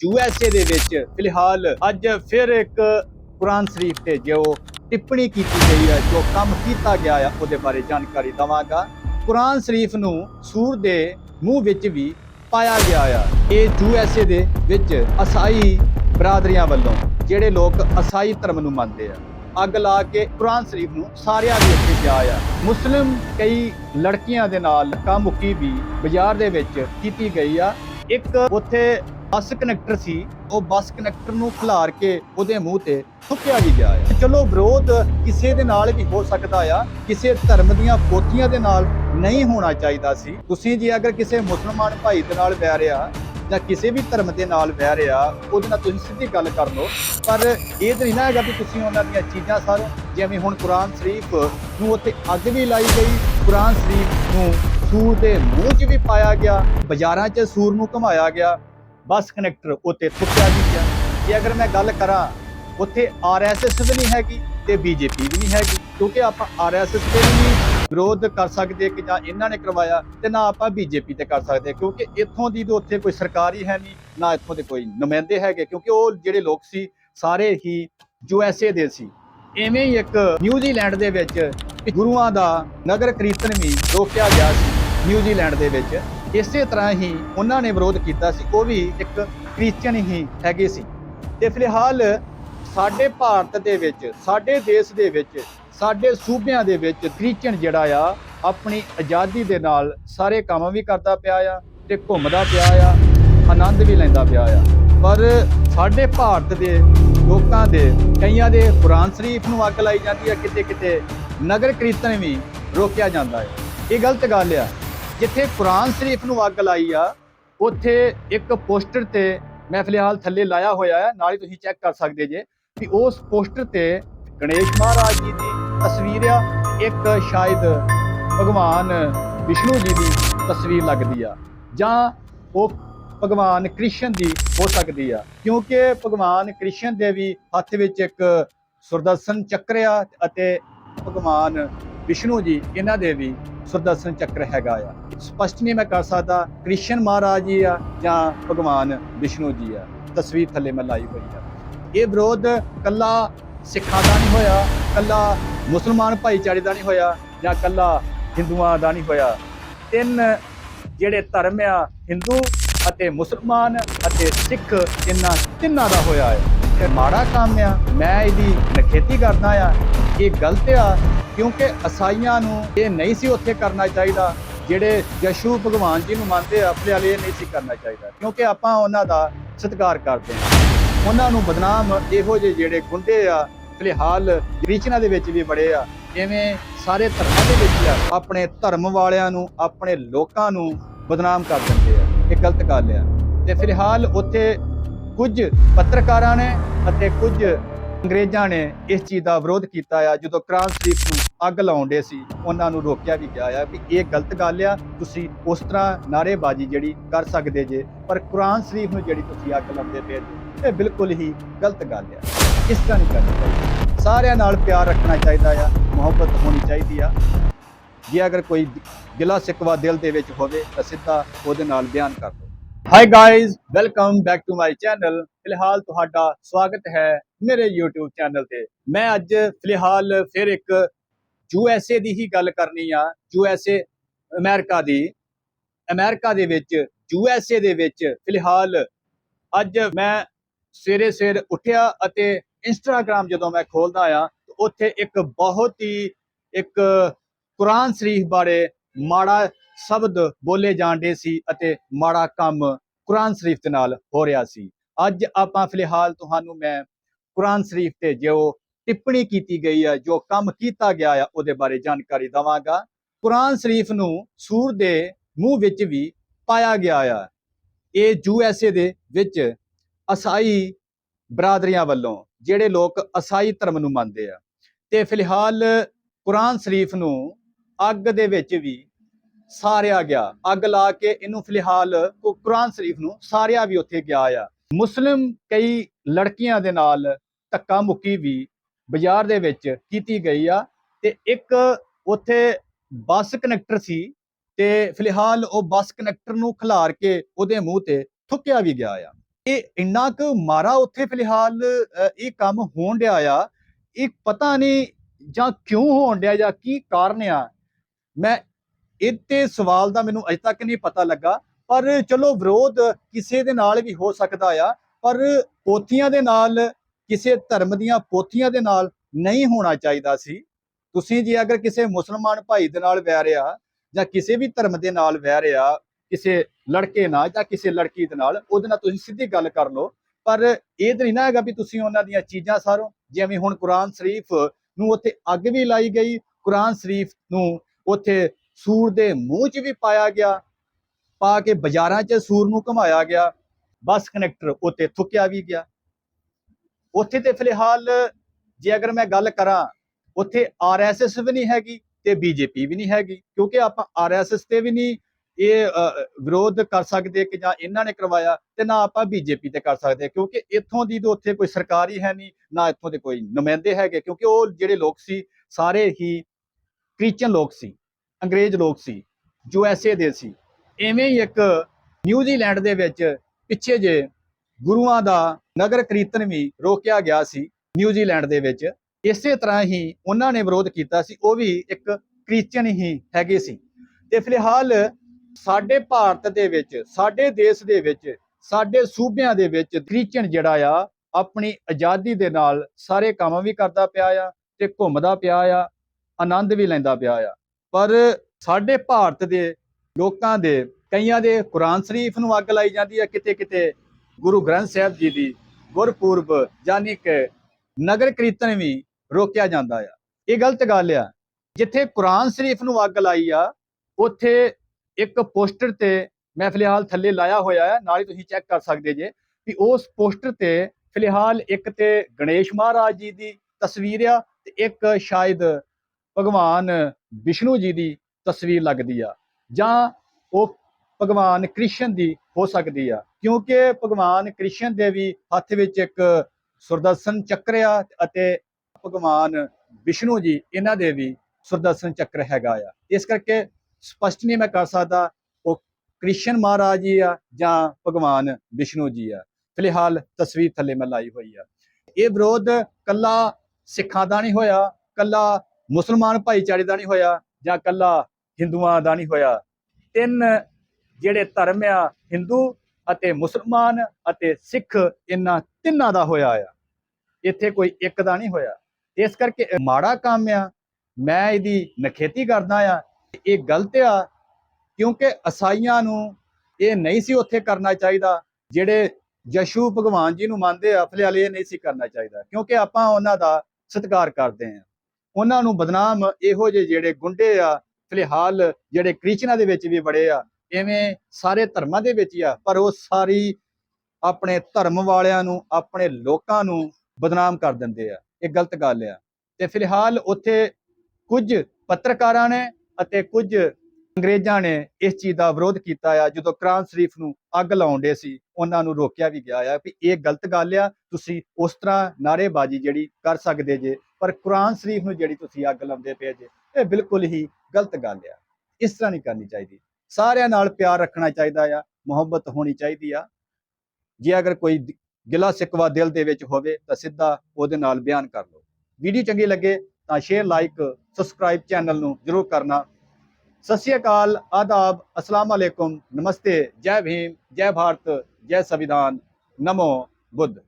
U S A ਦੇ ਵਿੱਚ ਫਿਲਹਾਲ ਅੱਜ ਫਿਰ ਇੱਕ ਕੁਰਾਨ ਸ਼ਰੀਫ ਤੇ ਜੋ ਟਿੱਪਣੀ ਕੀਤੀ ਗਈ ਹੈ, ਜੋ ਕੰਮ ਕੀਤਾ ਗਿਆ ਹੈ, ਉਹਦੇ ਬਾਰੇ ਜਾਣਕਾਰੀ ਦਵਾਂਗਾ। ਕੁਰਾਨ ਸ਼ਰੀਫ ਨੂੰ ਸੂਰ ਦੇ ਮੂੰਹ ਵਿੱਚ ਵੀ ਪਾਇਆ ਗਿਆ ਆ। ਇਹ ਯੂ ਐੱਸ ਏ ਦੇ ਵਿੱਚ ਅਸਾਈ ਬਰਾਦਰੀਆਂ ਵੱਲੋਂ ਜਿਹੜੇ ਲੋਕ ਅਸਾਈ ਧਰਮ ਨੂੰ ਮੰਨਦੇ ਆ, ਅੱਗ ਲਾ ਕੇ ਕੁਰਾਨ ਸ਼ਰੀਫ ਨੂੰ ਸਾਰਿਆਂ ਦੇ ਉੱਤੇ ਗਿਆ ਆ। ਮੁਸਲਿਮ ਕਈ ਲੜਕੀਆਂ ਦੇ ਨਾਲ ਕਾਮੁਕੀ ਵੀ ਬਾਜ਼ਾਰ ਦੇ ਵਿੱਚ ਕੀਤੀ ਗਈ ਆ। ਇੱਕ ਉੱਥੇ ਬੱਸ ਕਨੈਕਟਰ ਸੀ, ਉਹ ਬੱਸ ਕਨੈਕਟਰ ਨੂੰ ਖਿਲਾਰ ਕੇ ਉਹਦੇ ਮੂੰਹ ਤੇ ਥੁੱਕਿਆ ਵੀ ਗਿਆ ਹੈ ਚਲੋ ਵਿਰੋਧ ਕਿਸੇ ਦੇ ਨਾਲ ਵੀ ਹੋ ਸਕਦਾ ਆ, ਕਿਸੇ ਧਰਮ ਦੀਆਂ ਪੋਥੀਆਂ ਦੇ ਨਾਲ ਨਹੀਂ ਹੋਣਾ ਚਾਹੀਦਾ ਸੀ। ਤੁਸੀਂ ਜੇ ਅਗਰ ਕਿਸੇ ਮੁਸਲਮਾਨ ਭਾਈ ਦੇ ਨਾਲ ਵੈਰ ਆ ਜਾਂ ਕਿਸੇ ਵੀ ਧਰਮ ਦੇ ਨਾਲ ਵੈਰ ਰਿਹਾ, ਉਹਦੇ ਨਾਲ ਤੁਸੀਂ ਸਿੱਧੀ ਗੱਲ ਕਰ ਲਓ। ਪਰ ਇਹ ਤਾਂ ਨਹੀਂ ਨਾ ਹੈਗਾ ਵੀ ਤੁਸੀਂ ਉਹਨਾਂ ਦੀਆਂ ਚੀਜ਼ਾਂ ਸਾਰੋ, ਜਿਵੇਂ ਹੁਣ ਕੁਰਾਨ ਸ਼ਰੀਫ ਨੂੰ ਉੱਤੇ ਅੱਗ ਵੀ ਲਾਈ ਗਈ। ਕੁਰਾਨ ਸ਼ਰੀਫ ਨੂੰ ਸੂਰ ਦੇ ਮੂੰਹ 'ਚ ਵੀ ਪਾਇਆ ਗਿਆ, ਬਾਜ਼ਾਰਾਂ 'ਚ ਸੂਰ ਨੂੰ ਘੁਮਾਇਆ ਗਿਆ। ਬੱਸ ਕਨੈਕਟਰ ਉੱਤੇ ਥੁੱਕਿਆ ਵੀ ਗਿਆ। ਜੇ ਅਗਰ ਮੈਂ ਗੱਲ ਕਰਾਂ, ਉੱਥੇ ਆਰਐਸਐਸ ਵੀ ਨਹੀਂ ਹੈਗੀ ਤੇ ਬੀਜੇਪੀ ਵੀ ਨਹੀਂ ਹੈਗੀ, ਕਿਉਂਕਿ ਆਪਾਂ ਆਰਐਸਐਸ ਤੇ ਵੀ ਨਹੀਂ ਵਿਰੋਧ ਕਰ ਸਕਦੇ ਕਿ ਜਾਂ ਇਹਨਾਂ ਨੇ ਕਰਵਾਇਆ ਤੇ ਨਾ ਆਪਾਂ ਬੀਜੇਪੀ ਤੇ ਕਰ ਸਕਦੇ, ਕਿਉਂਕਿ ਇੱਥੋਂ ਦੀ ਤਾਂ ਉੱਥੇ ਕੋਈ ਸਰਕਾਰੀ ਹੈ ਨਹੀਂ, ਨਾ ਇੱਥੋਂ ਦੇ ਕੋਈ ਨੁਮਾਇੰਦੇ ਹੈਗੇ, ਕਿਉਂਕਿ ਉਹ ਜਿਹੜੇ ਲੋਕ ਸੀ, ਸਾਰੇ ਹੀ ਯੂਐਸਏ ਦੇ ਸੀ। ਐਵੇਂ ਹੀ ਇੱਕ ਨਿਊਜ਼ੀਲੈਂਡ ਦੇ ਵਿੱਚ ਗੁਰੂਆਂ ਦਾ ਨਗਰ ਕੀਰਤਨ ਵੀ ਰੋਕਿਆ ਗਿਆ ਸੀ, ਨਿਊਜ਼ੀਲੈਂਡ ਦੇ ਵਿੱਚ। ਇਸੇ ਤਰ੍ਹਾਂ ਹੀ ਉਹਨਾਂ ਨੇ ਵਿਰੋਧ ਕੀਤਾ ਸੀ। ਉਹ ਵੀ ਇੱਕ ਕ੍ਰਿਸਚੀਅਨ ਹੀ ਹੈਗੇ ਸੀ। ਤੇ ਫਿਲਹਾਲ ਸਾਡੇ ਭਾਰਤ ਦੇ ਵਿੱਚ, ਸਾਡੇ ਦੇਸ਼ ਦੇ ਵਿੱਚ, ਸਾਡੇ ਸੂਬਿਆਂ ਦੇ ਵਿੱਚ ਕ੍ਰਿਸਚੀਅਨ ਜਿਹੜਾ ਆ, ਆਪਣੀ ਆਜ਼ਾਦੀ ਦੇ ਨਾਲ ਸਾਰੇ ਕੰਮ ਵੀ ਕਰਦਾ ਪਿਆ ਆ ਤੇ ਘੁੰਮਦਾ ਪਿਆ ਆ, ਆਨੰਦ ਵੀ ਲੈਂਦਾ ਪਿਆ ਆ। ਪਰ ਸਾਡੇ ਭਾਰਤ ਦੇ ਲੋਕਾਂ ਦੇ ਕਈਆਂ ਦੇ ਕੁਰਾਨ ਸ਼ਰੀਫ ਨੂੰ ਅੱਗ ਲਾਈ ਜਾਂਦੀ ਹੈ ਕਿਤੇ ਕਿਤੇ ਨਗਰ ਕੀਰਤਨ ਵੀ ਰੋਕਿਆ ਜਾਂਦਾ ਹੈ ਇਹ ਗਲਤ ਗੱਲ ਆ। ਜਿੱਥੇ ਕੁਰਾਨ ਸ਼ਰੀਫ ਨੂੰ ਅੱਗ ਲਾਈ ਆ, ਉੱਥੇ ਇੱਕ ਪੋਸਟਰ ਤੇ ਮੈਂ ਫਿਲਹਾਲ ਥੱਲੇ ਲਾਇਆ ਹੋਇਆ ਹੈ, ਨਾਲ ਹੀ ਤੁਸੀਂ ਚੈੱਕ ਕਰ ਸਕਦੇ ਜੇ ਕਿ ਉਸ ਪੋਸਟਰ ਤੇ ਗਣੇਸ਼ ਮਹਾਰਾਜ ਜੀ ਦੀ ਤਸਵੀਰ ਆ, ਇੱਕ ਸ਼ਾਇਦ ਭਗਵਾਨ ਵਿਸ਼ਨੂੰ ਜੀ ਦੀ ਤਸਵੀਰ ਲੱਗਦੀ ਆ, ਜਾਂ ਉਹ ਭਗਵਾਨ ਕ੍ਰਿਸ਼ਨ ਦੀ ਹੋ ਸਕਦੀ ਆ, ਕਿਉਂਕਿ ਭਗਵਾਨ ਕ੍ਰਿਸ਼ਨ ਦੇ ਵੀ ਹੱਥ ਵਿੱਚ ਇੱਕ ਸੁਰਦਰਸ਼ਨ ਚੱਕਰ ਆ, ਅਤੇ ਭਗਵਾਨ ਵਿਸ਼ਨੂੰ ਜੀ, ਇਹਨਾਂ ਦੇ ਵੀ ਸੁਦਰਸ਼ਨ ਚੱਕਰ ਹੈਗਾ ਆ। ਸਪਸ਼ਟ ਨਹੀਂ ਮੈਂ ਕਰ ਸਕਦਾ, ਕ੍ਰਿਸ਼ਨ ਮਹਾਰਾਜ ਜੀ ਆ ਜਾਂ ਭਗਵਾਨ ਵਿਸ਼ਨੂੰ ਜੀ ਆ। ਤਸਵੀਰ ਥੱਲੇ ਮੈਂ ਲਾਈ ਹੋਈ ਆ। ਇਹ ਵਿਰੋਧ ਕੱਲਾ ਸਿੱਖਾਂ ਦਾ ਨਹੀਂ ਹੋਇਆ, ਕੱਲਾ ਮੁਸਲਮਾਨ ਭਾਈਚਾਰੇ ਦਾ ਨਹੀਂ ਹੋਇਆ ਜਾਂ ਕੱਲਾ ਹਿੰਦੂਆਂ ਦਾ ਨਹੀਂ ਹੋਇਆ। ਤਿੰਨ ਜਿਹੜੇ ਧਰਮ ਆ, ਹਿੰਦੂ ਅਤੇ ਮੁਸਲਮਾਨ ਅਤੇ ਸਿੱਖ, ਇਹਨਾਂ ਤਿੰਨਾਂ ਦਾ ਹੋਇਆ ਹੈ ਇਹ ਮਾੜਾ ਕੰਮ ਆ, ਮੈਂ ਇਹਦੀ ਨਖੇਤੀ ਕਰਦਾ ਆ। ਇਹ ਗਲਤ ਆ ਕਿਉਂਕਿ ਅਸਾਈਆਂ ਨੂੰ ਇਹ ਨਹੀਂ ਸੀ ਉੱਥੇ ਕਰਨਾ ਚਾਹੀਦਾ, ਜਿਹੜੇ ਯਸ਼ੂ ਭਗਵਾਨ ਜੀ ਨੂੰ ਮੰਨਦੇ ਆ, ਆਪਣੇ ਵਾਲੇ ਇਹ ਨਹੀਂ ਸੀ ਕਰਨਾ ਚਾਹੀਦਾ। ਕਿਉਂਕਿ ਆਪਾਂ ਉਹਨਾਂ ਦਾ ਸਤਿਕਾਰ ਕਰਦੇ ਹਾਂ। ਉਹਨਾਂ ਨੂੰ ਬਦਨਾਮ ਇਹੋ ਜਿਹੇ ਜਿਹੜੇ ਗੁੰਡੇ ਆ, ਫਿਲਹਾਲ ਕ੍ਰਿਸਚਨਾਂ ਦੇ ਵਿੱਚ ਵੀ ਬੜੇ ਆ। ਜਿਵੇਂ ਸਾਰੇ ਧਰਮਾਂ ਦੇ ਵਿੱਚ ਆ, ਆਪਣੇ ਧਰਮ ਵਾਲਿਆਂ ਨੂੰ, ਆਪਣੇ ਲੋਕਾਂ ਨੂੰ ਬਦਨਾਮ ਕਰ ਦਿੰਦੇ ਆ। ਇਹ ਗਲਤ ਗੱਲ ਆ। ਤੇ ਫਿਲਹਾਲ ਉੱਥੇ ਕੁਝ ਪੱਤਰਕਾਰਾਂ ਨੇ ਅਤੇ ਕੁਝ ਅੰਗਰੇਜ਼ਾਂ ਨੇ ਇਸ ਚੀਜ਼ ਦਾ ਵਿਰੋਧ ਕੀਤਾ ਆ। ਜਦੋਂ ਕ੍ਰਾਂਸਦੀਪ ਸ਼ਰੀਫ ਨੂੰ ਅੱਗ ਲਾਉਂਦੇ ਸੀ, ਉਹਨਾਂ ਨੂੰ ਰੋਕਿਆ ਵੀ ਗਿਆ ਆ ਵੀ ਇਹ ਗਲਤ ਗੱਲ ਆ, ਤੁਸੀਂ ਉਸ ਤਰ੍ਹਾਂ ਨਾਰੇਬਾਜ਼ੀ ਜਿਹੜੀ ਕਰ ਸਕਦੇ ਜੇ, ਪਰ ਕੁਰਾਨ ਸ਼ਰੀਫ ਨੂੰ ਜਿਹੜੀ ਤੁਸੀਂ ਅੱਗ ਲਾਉਂਦੇ ਪਏ ਇਹ ਬਿਲਕੁਲ ਹੀ ਗਲਤ ਗੱਲ ਆ। ਇਸ ਤਰ੍ਹਾਂ ਨਹੀਂ ਕਰਨਾ ਚਾਹੀਦੀ। ਸਾਰਿਆਂ ਨਾਲ ਪਿਆਰ ਰੱਖਣਾ ਚਾਹੀਦਾ ਆ, ਮੁਹੱਬਤ ਹੋਣੀ ਚਾਹੀਦੀ ਆ। ਜੇ ਅਗਰ ਕੋਈ ਗਿਲਾ ਸਿਕਵਾ ਦਿਲ ਦੇ ਵਿੱਚ ਹੋਵੇ, ਤਾਂ ਸਿੱਧਾ ਉਹਦੇ ਨਾਲ ਬਿਆਨ ਕਰ ਦਿਓ। Hi guys welcome back to my channel ਫਿਲਹਾਲ ਤੁਹਾਡਾ ਸਵਾਗਤ ਹੈ ਮੇਰੇ YouTube ਚੈਨਲ ਤੇ। ਮੈਂ ਅੱਜ ਫਿਲਹਾਲ ਫਿਰ ਇੱਕ ਯੂ ਐਸ ਏ ਦੀ ਹੀ ਗੱਲ ਕਰਨੀ ਆ, ਯੂ ਐਸ ਏ, ਅਮਰੀਕਾ ਦੀ। ਅਮਰੀਕਾ ਦੇ ਵਿੱਚ, ਯੂ ਐੱਸ ਏ ਦੇ ਵਿੱਚ ਫਿਲਹਾਲ ਅੱਜ ਮੈਂ ਸਵੇਰੇ ਸਵੇਰ ਉੱਠਿਆ ਅਤੇ ਇੰਸਟਾਗ੍ਰam ਜਦੋਂ ਮੈਂ ਖੋਲਦਾ ਆ ਉੱਥੇ ਇੱਕ ਬਹੁਤ ਹੀ ਇੱਕ ਕੁਰਾਨ ਸ਼ਰੀਫ ਬਾਰੇ ਮਾੜਾ ਸ਼ਬਦ ਬੋਲੇ ਜਾਂਦੇ ਸੀ ਅਤੇ ਮਾੜਾ ਕੰਮ ਕੁਰਾਨ ਸ਼ਰੀਫ ਦੇ ਨਾਲ ਹੋ ਰਿਹਾ ਸੀ। ਅੱਜ ਆਪਾਂ ਫਿਲਹਾਲ ਤੁਹਾਨੂੰ ਮੈਂ ਕੁਰਾਨ ਸ਼ਰੀਫ ਤੇ ਜੋ ਟਿੱਪਣੀ ਕੀਤੀ ਗਈ ਹੈ ਜੋ ਕੰਮ ਕੀਤਾ ਗਿਆ ਆ, ਉਹਦੇ ਬਾਰੇ ਜਾਣਕਾਰੀ ਦਵਾਂਗਾ। ਕੁਰਾਨ ਸ਼ਰੀਫ ਨੂੰ ਸੂਰ ਦੇ ਮੂੰਹ ਵਿੱਚ ਵੀ ਪਾਇਆ ਗਿਆ ਆ। ਇਹ ਯੂਐਸਏ ਦੇ ਵਿੱਚ ਅਸਾਈ ਬਰਾਦਰੀਆਂ ਵੱਲੋਂ, ਜਿਹੜੇ ਲੋਕ ਅਸਾਈ ਧਰਮ ਨੂੰ ਮੰਨਦੇ ਆ। ਤੇ ਫਿਲਹਾਲ ਕੁਰਾਨ ਸ਼ਰੀਫ ਨੂੰ ਅੱਗ ਦੇ ਵਿੱਚ ਵੀ ਸਾਰਿਆ ਗਿਆ। ਅੱਗ ਲਾ ਕੇ ਇਹਨੂੰ ਫਿਲਹਾਲ ਕੁ- ਕੁਰਾਨ ਸ਼ਰੀਫ ਨੂੰ ਸਾਰਿਆ ਵੀ ਉੱਥੇ ਗਿਆ ਆ। ਮੁਸਲਿਮ ਕਈ ਲੜਕੀਆਂ ਦੇ ਨਾਲ ਧੱਕਾ ਮੁੱਕੀ ਵੀ ਬਾਜ਼ਾਰ ਦੇ ਵਿੱਚ ਕੀਤੀ ਗਈ ਆ ਤੇ ਇੱਕ ਉੱਥੇ ਬੱਸ ਕਨੈਕਟਰ ਸੀ ਤੇ ਫਿਲਹਾਲ ਉਹ ਬੱਸ ਕਨੈਕਟਰ ਨੂੰ ਖਿਲਾਰ ਕੇ ਉਹਦੇ ਮੂੰਹ ਤੇ ਥੁੱਕਿਆ ਵੀ ਗਿਆ ਆ। ਇਹ ਇੰਨਾ ਕੁ ਮਾਰਾ ਉੱਥੇ ਫਿਲਹਾਲ ਇਹ ਕੰਮ ਹੋਣ ਡਿਆ ਆ। ਇਹ ਪਤਾ ਨਹੀਂ ਜਾਂ ਕਿਉਂ ਹੋਣ ਡਿਆ ਜਾਂ ਕੀ ਕਾਰਨ ਆ। ਮੈਂ ਇੱਥੇ ਸਵਾਲ ਦਾ ਮੈਨੂੰ ਅਜੇ ਤੱਕ ਨਹੀਂ ਪਤਾ ਲੱਗਾ, ਪਰ ਚਲੋ ਵਿਰੋਧ ਕਿਸੇ ਦੇ ਨਾਲ ਵੀ ਹੋ ਸਕਦਾ ਆ, ਪਰ ਪੋਥੀਆਂ ਦੇ ਨਾਲ ਕਿਸੇ ਧਰਮ ਦੀਆਂ ਪੋਥੀਆਂ ਦੇ ਨਾਲ ਨਹੀਂ ਹੋਣਾ ਚਾਹੀਦਾ ਸੀ। ਤੁਸੀਂ ਜੇ ਅਗਰ ਕਿਸੇ ਮੁਸਲਮਾਨ ਭਾਈ ਦੇ ਨਾਲ ਵੈਰ ਆ ਜਾਂ ਕਿਸੇ ਵੀ ਧਰਮ ਦੇ ਨਾਲ ਵੈਰ ਆ ਕਿਸੇ ਲੜਕੇ ਨਾਲ ਜਾਂ ਕਿਸੇ ਲੜਕੀ ਦੇ ਨਾਲ, ਉਹਦੇ ਨਾਲ ਤੁਸੀਂ ਸਿੱਧੀ ਗੱਲ ਕਰ ਲਓ। ਪਰ ਇਹ ਤਾਂ ਨਹੀਂ ਨਾ ਹੈਗਾ ਵੀ ਤੁਸੀਂ ਉਹਨਾਂ ਦੀਆਂ ਚੀਜ਼ਾਂ ਸਾਰੋ, ਜਿਵੇਂ ਹੁਣ ਕੁਰਾਨ ਸ਼ਰੀਫ ਨੂੰ ਉੱਥੇ ਅੱਗ ਵੀ ਲਾਈ ਗਈ। ਕੁਰਾਨ ਸ਼ਰੀਫ ਨੂੰ ਉੱਥੇ ਸੂਰ ਦੇ ਮੂੰਹ 'ਚ ਵੀ ਪਾਇਆ ਗਿਆ। ਪਾ ਕੇ ਬਾਜ਼ਾਰਾਂ 'ਚ ਸੂਰ ਨੂੰ ਘਮਾਇਆ ਗਿਆ। ਬੱਸ ਕਨੈਕਟਰ ਉੱਤੇ ਥੁੱਕਿਆ ਵੀ ਗਿਆ। ਉੱਥੇ ਤੇ ਫਿਲਹਾਲ, ਜੇ ਅਗਰ ਮੈਂ ਗੱਲ ਕਰਾਂ, ਉੱਥੇ ਆਰਐਸਐਸ ਵੀ ਨਹੀਂ ਹੈਗੀ ਤੇ ਬੀਜੇਪੀ ਵੀ ਨਹੀਂ ਹੈਗੀ, ਕਿਉਂਕਿ ਆਪਾਂ ਆਰਐਸਐਸ ਤੇ ਵੀ ਨਹੀਂ ਇਹ ਵਿਰੋਧ ਕਰ ਸਕਦੇ ਕਿ ਜਾਂ ਇਹਨਾਂ ਨੇ ਕਰਵਾਇਆ ਤੇ ਨਾ ਆਪਾਂ ਬੀਜੇਪੀ ਤੇ ਕਰ ਸਕਦੇ, ਕਿਉਂਕਿ ਇੱਥੋਂ ਦੀ ਤਾਂ ਉੱਥੇ ਕੋਈ ਸਰਕਾਰੀ ਹੈ ਨਹੀਂ, ਨਾ ਇੱਥੋਂ ਦੇ ਕੋਈ ਨੁਮਾਇੰਦੇ ਹੈਗੇ, ਕਿਉਂਕਿ ਉਹ ਜਿਹੜੇ ਲੋਕ ਸੀ, ਸਾਰੇ ਹੀ ਕ੍ਰਿਸਚੀਅਨ ਲੋਕ ਸੀ, ਅੰਗਰੇਜ਼ ਲੋਕ ਸੀ, ਜੋ ਐਸੇ ਦੇ ਸੀ। ਐਵੇਂ ਹੀ ਇੱਕ ਨਿਊਜ਼ੀਲੈਂਡ ਦੇ ਵਿੱਚ ਪਿੱਛੇ ਜੇ ਗੁਰੂਆਂ ਦਾ ਨਗਰ ਕੀਰਤਨ ਵੀ ਰੋਕਿਆ ਗਿਆ ਸੀ ਨਿਊਜ਼ੀਲੈਂਡ ਦੇ ਵਿੱਚ। ਇਸੇ ਤਰ੍ਹਾਂ ਹੀ ਉਹਨਾਂ ਨੇ ਵਿਰੋਧ ਕੀਤਾ ਸੀ, ਉਹ ਵੀ ਇੱਕ ਕ੍ਰਿਸਚੀਅਨ ਹੀ ਹੈਗੇ ਸੀ। ਤੇ ਫਿਲਹਾਲ ਸਾਡੇ ਭਾਰਤ ਦੇ ਵਿੱਚ, ਸਾਡੇ ਦੇਸ਼ ਦੇ ਵਿੱਚ, ਸਾਡੇ ਸੂਬਿਆਂ ਦੇ ਵਿੱਚ ਕ੍ਰਿਸਚੀਅਨ ਜਿਹੜਾ ਆ, ਆਪਣੀ ਆਜ਼ਾਦੀ ਦੇ ਨਾਲ ਸਾਰੇ ਕੰਮ ਵੀ ਕਰਦਾ ਪਿਆ ਆ ਤੇ ਘੁੰਮਦਾ ਪਿਆ ਆ, ਆਨੰਦ ਵੀ ਲੈਂਦਾ ਪਿਆ ਆ। ਪਰ ਸਾਡੇ ਭਾਰਤ ਦੇ ਲੋਕਾਂ ਦੇ ਕਈਆਂ ਦੇ ਕੁਰਾਨ ਸ਼ਰੀਫ ਨੂੰ ਅੱਗ ਲਾਈ ਜਾਂਦੀ ਹੈ ਕਿਤੇ ਕਿਤੇ ਗੁਰੂ ਗ੍ਰੰਥ ਸਾਹਿਬ ਜੀ ਦੀ ਗੁਰਪੁਰਬ ਯਾਨੀ ਕਿ ਨਗਰ ਕੀਰਤਨ ਵੀ ਰੋਕਿਆ ਜਾਂਦਾ ਆ। ਇਹ ਗਲਤ ਗੱਲ ਆ। ਜਿੱਥੇ ਕੁਰਾਨ ਸ਼ਰੀਫ ਨੂੰ ਅੱਗ ਲਾਈ ਆ, ਉੱਥੇ ਇੱਕ ਪੋਸਟਰ ਤੇ ਮੈਂ ਫਿਲਹਾਲ ਥੱਲੇ ਲਾਇਆ ਹੋਇਆ ਹੈ, ਨਾਲ ਹੀ ਤੁਸੀਂ ਚੈੱਕ ਕਰ ਸਕਦੇ ਜੇ ਵੀ ਉਸ ਪੋਸਟਰ ਤੇ ਫਿਲਹਾਲ ਇੱਕ ਤੇ ਗਣੇਸ਼ ਮਹਾਰਾਜ ਜੀ ਦੀ ਤਸਵੀਰ ਆ ਤੇ ਇੱਕ ਸ਼ਾਇਦ ਭਗਵਾਨ ਵਿਸ਼ਨੂੰ ਜੀ ਦੀ ਤਸਵੀਰ ਲੱਗਦੀ ਆ ਜਾਂ ਉਹ ਭਗਵਾਨ ਕ੍ਰਿਸ਼ਨ ਦੀ ਹੋ ਸਕਦੀ ਆ। ਕਿਉਂਕਿ ਭਗਵਾਨ ਕ੍ਰਿਸ਼ਨ ਦੇ ਵੀ ਹੱਥ ਵਿੱਚ ਇੱਕ ਸੁਰਦਰਸ਼ਨ ਚੱਕਰ ਆ ਅਤੇ ਭਗਵਾਨ ਵਿਸ਼ਨੂੰ ਜੀ, ਇਹਨਾਂ ਦੇ ਵੀ ਸੁਰਦਰਸ਼ਨ ਚੱਕਰ ਹੈਗਾ ਆ। ਇਸ ਕਰਕੇ ਸਪਸ਼ਟ ਨਹੀਂ ਮੈਂ ਕਰ ਸਕਦਾ ਉਹ ਕ੍ਰਿਸ਼ਨ ਮਹਾਰਾਜ ਜੀ ਆ ਜਾਂ ਭਗਵਾਨ ਵਿਸ਼ਨੂੰ ਜੀ ਆ। ਫਿਲਹਾਲ ਤਸਵੀਰ ਥੱਲੇ ਮੈਂ ਲਾਈ ਹੋਈ ਆ। ਇਹ ਵਿਰੋਧ ਕੱਲਾ ਸਿੱਖਾਂ ਦਾ ਨਹੀਂ ਹੋਇਆ, ਕੱਲਾ ਮੁਸਲਮਾਨ ਭਾਈਚਾਰੇ ਦਾ ਨਹੀਂ ਹੋਇਆ ਜਾਂ ਕੱਲਾ ਹਿੰਦੂਆਂ ਦਾ ਨਹੀਂ ਹੋਇਆ। ਤਿੰਨ ਜਿਹੜੇ ਧਰਮ ਆ, ਹਿੰਦੂ ਅਤੇ ਮੁਸਲਮਾਨ ਅਤੇ ਸਿੱਖ ਇਹਨਾਂ ਤਿੰਨਾਂ ਦਾ ਹੋਇਆ ਆ। ਇੱਥੇ ਕੋਈ ਇੱਕ ਦਾ ਨਹੀਂ ਹੋਇਆ। ਇਸ ਕਰਕੇ ਮਾੜਾ ਕੰਮ ਆ। ਮੈਂ ਇਹਦੀ ਨਖੇਤੀ ਕਰਦਾ ਆ। ਇਹ ਗਲਤ ਆ, ਕਿਉਂਕਿ ਅਸਾਈਆਂ ਨੂੰ ਇਹ ਨਹੀਂ ਸੀ ਉੱਥੇ ਕਰਨਾ ਚਾਹੀਦਾ, ਜਿਹੜੇ ਯਸ਼ੂ ਭਗਵਾਨ ਜੀ ਨੂੰ ਮੰਨਦੇ ਆ ਫਿਲਹਾਲ ਇਹ ਨਹੀਂ ਸੀ ਕਰਨਾ ਚਾਹੀਦਾ, ਕਿਉਂਕਿ ਆਪਾਂ ਉਹਨਾਂ ਦਾ ਸਤਿਕਾਰ ਕਰਦੇ ਆ। ਉਹਨਾਂ ਨੂੰ ਬਦਨਾਮ ਇਹੋ ਜਿਹੇ ਜਿਹੜੇ ਗੁੰਡੇ ਆ, ਫਿਲਹਾਲ ਜਿਹੜੇ ਕ੍ਰਿਸਚਨਾਂ ਦੇ ਵਿੱਚ ਵੀ ਬੜੇ ਆ ਐਵੇਂ ਸਾਰੇ ਧਰਮਾਂ ਦੇ ਵਿੱਚ ਹੀ ਆ, ਪਰ ਉਹ ਸਾਰੀ ਆਪਣੇ ਧਰਮ ਵਾਲਿਆਂ ਨੂੰ, ਆਪਣੇ ਲੋਕਾਂ ਨੂੰ ਬਦਨਾਮ ਕਰ ਦਿੰਦੇ ਆ। ਇਹ ਗਲਤ ਗੱਲ ਆ। ਤੇ ਫਿਲਹਾਲ ਉੱਥੇ ਕੁਝ ਪੱਤਰਕਾਰਾਂ ਨੇ ਅਤੇ ਕੁਝ ਅੰਗਰੇਜ਼ਾਂ ਨੇ ਇਸ ਚੀਜ਼ ਦਾ ਵਿਰੋਧ ਕੀਤਾ ਆ। ਜਦੋਂ ਕੁਰਾਨ ਸ਼ਰੀਫ ਨੂੰ ਅੱਗ ਲਾਉਂਦੇ ਸੀ, ਉਹਨਾਂ ਨੂੰ ਰੋਕਿਆ ਵੀ ਗਿਆ ਆ ਵੀ ਇਹ ਗਲਤ ਗੱਲ ਆ, ਤੁਸੀਂ ਉਸ ਤਰ੍ਹਾਂ ਨਾਰੇਬਾਜ਼ੀ ਜਿਹੜੀ ਕਰ ਸਕਦੇ ਜੇ, ਪਰ ਕੁਰਾਨ ਸ਼ਰੀਫ ਨੂੰ ਜਿਹੜੀ ਤੁਸੀਂ ਅੱਗ ਲਾਉਂਦੇ ਪਏ ਜੇ, ਇਹ ਬਿਲਕੁਲ ਹੀ ਗਲਤ ਗੱਲ ਆ। ਇਸ ਤਰ੍ਹਾਂ ਨਹੀਂ ਕਰਨੀ ਚਾਹੀਦੀ। ਸਾਰਿਆਂ ਨਾਲ ਪਿਆਰ ਰੱਖਣਾ ਚਾਹੀਦਾ ਆ, ਮੁਹੱਬਤ ਹੋਣੀ ਚਾਹੀਦੀ ਆ। ਜੇ ਅਗਰ ਕੋਈ ਗਿਲਾ ਸਿਕਵਾ ਦਿਲ ਦੇ ਵਿੱਚ ਹੋਵੇ ਤਾਂ ਸਿੱਧਾ ਉਹਦੇ ਨਾਲ ਬਿਆਨ ਕਰ ਲਓ। ਵੀਡੀਓ ਚੰਗੀ ਲੱਗੇ ਤਾਂ ਸ਼ੇਅਰ ਲਾਈਕ ਸਬਸਕ੍ਰਾਈਬ ਚੈਨਲ ਨੂੰ ਜਰੂਰ ਕਰਨਾ। ਸਤਿ ਸ਼੍ਰੀ ਅਕਾਲ, ਆਦਾਬ, ਅਸਲਾਮ ਵਾਲੇਕੁਮ ਨਮਸਤੇ, ਜੈ ਭੀਮ, ਜੈ ਭਾਰਤ, ਜੈ ਸੰਵਿਧਾਨ, ਨਮੋ ਬੁੱਧ।